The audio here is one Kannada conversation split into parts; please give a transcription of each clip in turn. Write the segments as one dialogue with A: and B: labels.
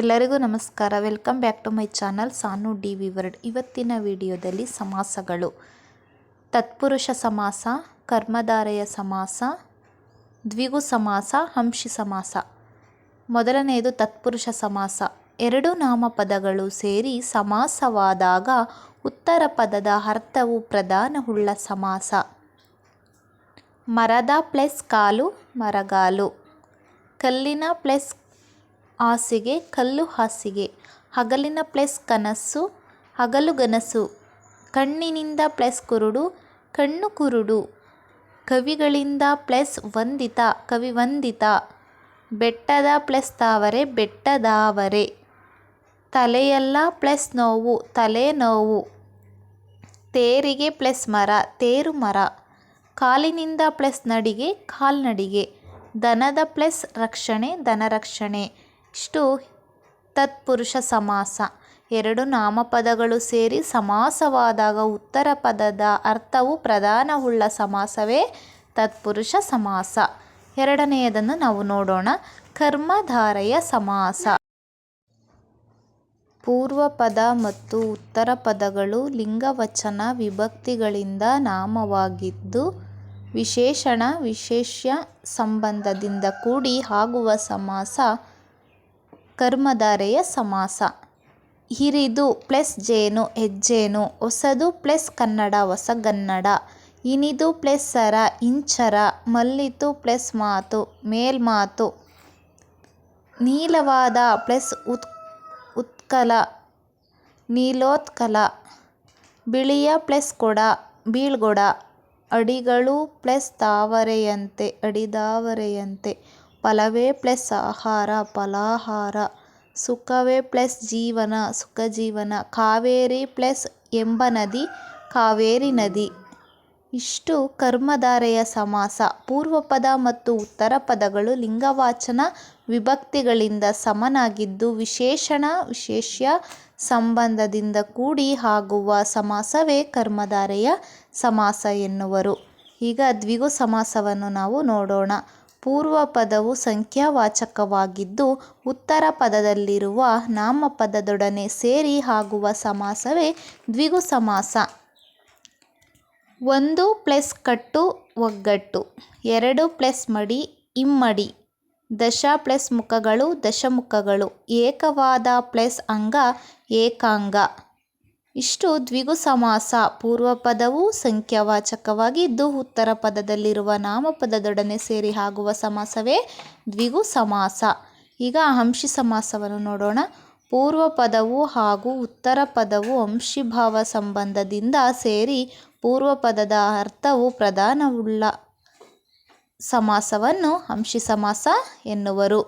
A: ಎಲ್ಲರಿಗೂ ನಮಸ್ಕಾರ. Welcome back to my channel Sanu D V world ಇವತ್ತಿನ ವಿಡಿಯೋದಲ್ಲಿ ಸಮಾಸಗಳು. ತತ್ಪುರುಷ ಸಮಾಸ, ಕರ್ಮಧಾರೆಯ ಸಮಾಸ, ದ್ವಿಗು ಸಮಾಸ, ಹಂಶಿ ಸಮಾಸ. ಮೊದಲನೆಯದು ತತ್ಪುರುಷ ಸಮಾಸ. ಎರಡು ನಾಮಪದಗಳು ಸೇರಿ ಸಮಾಸವಾದಾಗ ಉತ್ತರ ಪದದ ಅರ್ಥವು ಪ್ರಧಾನವುಳ್ಳ ಸಮಾಸ. ಮರದ ಪ್ಲಸ್ ಕಾಲು ಮರಗಾಲು. ಕಲ್ಲಿನ ಪ್ಲಸ್ ಹಾಸಿಗೆ, ಕಲ್ಲು ಹಾಸಿಗೆ. ಹಗಲಿನ ಪ್ಲಸ್ ಕನಸು ಹಗಲುಗನಸು ಕಣ್ಣಿನಿಂದ ಪ್ಲಸ್ ಕುರುಡು, ಕಣ್ಣು ಕುರುಡು. ಕವಿಗಳಿಂದ ಪ್ಲಸ್ ವಂದಿತ ಕವಿವಂದಿತ ಬೆಟ್ಟದ ಪ್ಲಸ್ ತಾವರೆ, ಬೆಟ್ಟದಾವರೆ. ತಲೆಯೆಲ್ಲ ಪ್ಲಸ್ ನೋವು, ತಲೆ ನೋವು. ತೇರಿಗೆ ಪ್ಲಸ್ ಮರ, ತೇರು ಮರ. ಕಾಲಿನಿಂದ ಪ್ಲಸ್ ನಡಿಗೆ, ಕಾಲ್ನಡಿಗೆ. ದನದ ಪ್ಲಸ್ ರಕ್ಷಣೆ, ದನರಕ್ಷಣೆ. ಇಷ್ಟು ತತ್ಪುರುಷ ಸಮಾಸ. ಎರಡು ನಾಮಪದಗಳು ಸೇರಿ ಸಮಾಸವಾದಾಗ ಉತ್ತರ ಪದದ ಅರ್ಥವು ಪ್ರಧಾನವುಳ್ಳ ಸಮಾಸವೇ ತತ್ಪುರುಷ ಸಮಾಸ. ಎರಡನೆಯದನ್ನು ನಾವು ನೋಡೋಣ. ಕರ್ಮಧಾರೆಯ ಸಮಾಸ. ಪೂರ್ವ ಪದ ಮತ್ತು ಉತ್ತರ ಪದಗಳು ಲಿಂಗವಚನ ವಿಭಕ್ತಿಗಳಿಂದ ನಾಮವಾಗಿದ್ದು, ವಿಶೇಷಣ ವಿಶೇಷ್ಯ ಸಂಬಂಧದಿಂದ ಕೂಡಿ ಆಗುವ ಸಮಾಸ ಕರ್ಮಧಾರೆಯ ಸಮಾಸ. ಹಿರಿದು ಪ್ಲಸ್ ಜೇನು, ಹೆಜ್ಜೇನು, ಹೊಸದು ಪ್ಲಸ್ ಕನ್ನಡ, ಹೊಸಗನ್ನಡ. ಇನಿದು ಪ್ಲಸ್ ಸರ, ಇಂಚರ. ಮಲ್ಲಿತು ಪ್ಲಸ್ ಮಾತು, ಮೇಲ್ಮಾತು. ನೀಲವಾದ ಪ್ಲಸ್ ಉತ್, ಉತ್ಕಲ. ನೀಲೋತ್ಕಲ. ಬಿಳಿಯ ಪ್ಲಸ್ ಕೊಡ, ಬೀಳ್ಗೊಡ. ಅಡಿಗಳು ಪ್ಲಸ್ ತಾವರೆಯಂತೆ, ಅಡಿದಾವರೆಯಂತೆ. ಫಲವೇ ಪ್ಲಸ್ ಆಹಾರ, ಫಲಾಹಾರ, ಸುಖವೇ ಪ್ಲಸ್ ಜೀವನ ಸುಖಜೀವನ ಕಾವೇರಿ ಪ್ಲಸ್ ಎಂಬ ನದಿ, ಕಾವೇರಿ ನದಿ. ಇಷ್ಟು ಕರ್ಮಧಾರೆಯ ಸಮಾಸ, ಪೂರ್ವಪದ ಮತ್ತು ಉತ್ತರ ಪದಗಳು ಲಿಂಗವಾಚನ ವಿಭಕ್ತಿಗಳಿಂದ ಸಮನಾಗಿದ್ದು ವಿಶೇಷಣ, ವಿಶೇಷ್ಯ ಸಂಬಂಧದಿಂದ ಕೂಡಿ ಆಗುವ ಸಮಾಸವೇ ಕರ್ಮಧಾರೆಯ ಸಮಾಸ ಎನ್ನುವರು. ಈಗ ದ್ವಿಗು ಸಮಾಸವನ್ನು ನಾವು ನೋಡೋಣ. ಪೂರ್ವ ಪದವು ಸಂಖ್ಯಾವಾಚಕವಾಗಿದ್ದು, ಉತ್ತರ ಪದದಲ್ಲಿರುವ ನಾಮಪದದೊಡನೆ ಸೇರಿ ಆಗುವ ಸಮಾಸವೇ ದ್ವಿಗು ಸಮಾಸ ಒಂದು ಪ್ಲಸ್ ಕಟ್ಟು ಒಗ್ಗಟ್ಟು, ಎರಡು ಪ್ಲಸ್ ಮಡಿ ಇಮ್ಮಡಿ, ದಶ ಪ್ಲಸ್ ಮುಖಗಳು ದಶಮುಖಗಳು, ಏಕವಾದ ಪ್ಲಸ್ ಅಂಗ ಏಕಾಂಗ. ಇಷ್ಟು ದ್ವಿಗು ಸಮಾಸ ಪೂರ್ವ ಪದವು ಸಂಖ್ಯಾವಾಚಕವಾಗಿದ್ದು ಉತ್ತರ ಪದದಲ್ಲಿರುವ ನಾಮಪದದೊಡನೆ ಸೇರಿ ಆಗುವ ಸಮಾಸವೇ ದ್ವಿಗು ಸಮಾಸ ಈಗ ಅಂಶಿ ಸಮಾಸವನ್ನು ನೋಡೋಣ. ಪೂರ್ವ ಪದವು ಹಾಗೂ ಉತ್ತರ ಪದವು ಅಂಶಿಭಾವ ಸಂಬಂಧದಿಂದ ಸೇರಿ ಪೂರ್ವ ಪದದ ಅರ್ಥವು ಪ್ರಧಾನವುಳ್ಳ ಸಮಾಸವನ್ನು ಅಂಶಿ ಸಮಾಸ ಎನ್ನುವರು.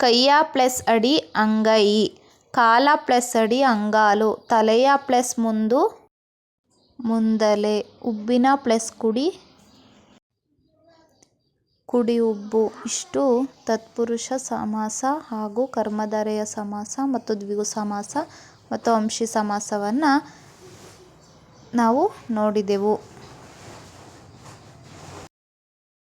A: ಕೈಯ ಪ್ಲಸ್ ಅಡಿ ಅಂಗೈ ಕಾಲ ಪ್ಲಸ್ ಅಡಿ ಅಂಗಾಲು, ತಲೆಯ ಪ್ಲಸ್ ಮುಂದು ಮುಂದಲೆ, ಉಬ್ಬಿನ ಪ್ಲಸ್ ಕುಡಿ ಕುಡಿ ಉಬ್ಬು. ಇಷ್ಟು ತತ್ಪುರುಷ ಸಮಾಸ ಹಾಗೂ ಕರ್ಮಧಾರೆಯ ಸಮಾಸ ಮತ್ತು ದ್ವಿಗು ಸಮಾಸ ಮತ್ತು ಅಂಶಿ ಸಮಾಸವನ್ನು ನಾವು ನೋಡಿದೆವು.